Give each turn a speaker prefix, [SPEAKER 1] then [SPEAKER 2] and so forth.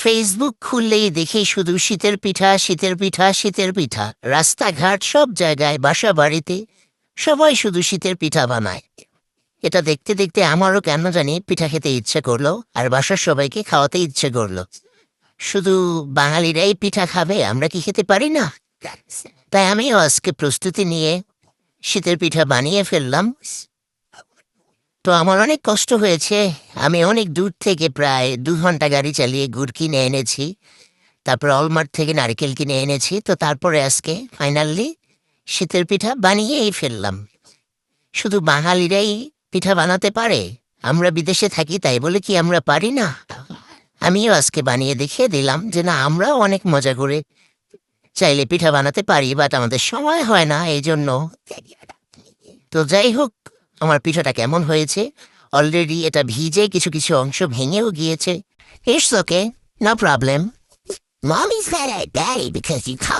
[SPEAKER 1] Facebook খুললেই দেখি শুধু শীতের পিঠা শীতের পিঠা শীতের পিঠা। রাস্তাঘাট সব জায়গায় বাসা বাড়িতে সবাই শুধু শীতের পিঠা বানায়। এটা দেখতে দেখতে আমারও কেন জানি পিঠা খেতে ইচ্ছে করল, আর বাসার সবাইকে খাওয়াতে ইচ্ছে করল। শুধু বাঙালিরাই পিঠা খাবে, আমরা কি খেতে পারি না? তাই আমিও আজকে প্রস্তুতি নিয়ে শীতের পিঠা বানিয়ে ফেললাম। তো আমার অনেক কষ্ট হয়েছে। আমি অনেক দূর থেকে প্রায় দু ঘণ্টা গাড়ি চালিয়ে গুড় কিনে এনেছি। তারপর অলমার্ট থেকে নারকেল কিনে এনেছি। তো তারপরে আজকে ফাইনালি শীতের পিঠা বানিয়েই ফেললাম। শুধু বাঙালিরাই পিঠা বানাতে পারে? আমরা বিদেশে থাকি, তাই বলে কি আমরা পারি না? আমিও আজকে বানিয়ে দেখিয়ে দিলাম যে না, আমরাও অনেক মজা করে চাইলে পিঠা বানাতে পারি বাট আমাদের সময় হয় না এই জন্য তো যাই হোক আমার পিঠাটা কেমন হয়েছে? অলরেডি এটা ভিজে কিছু কিছু অংশ ভেঙেও গিয়েছে। It's okay no problem Mommy's mad at daddy because you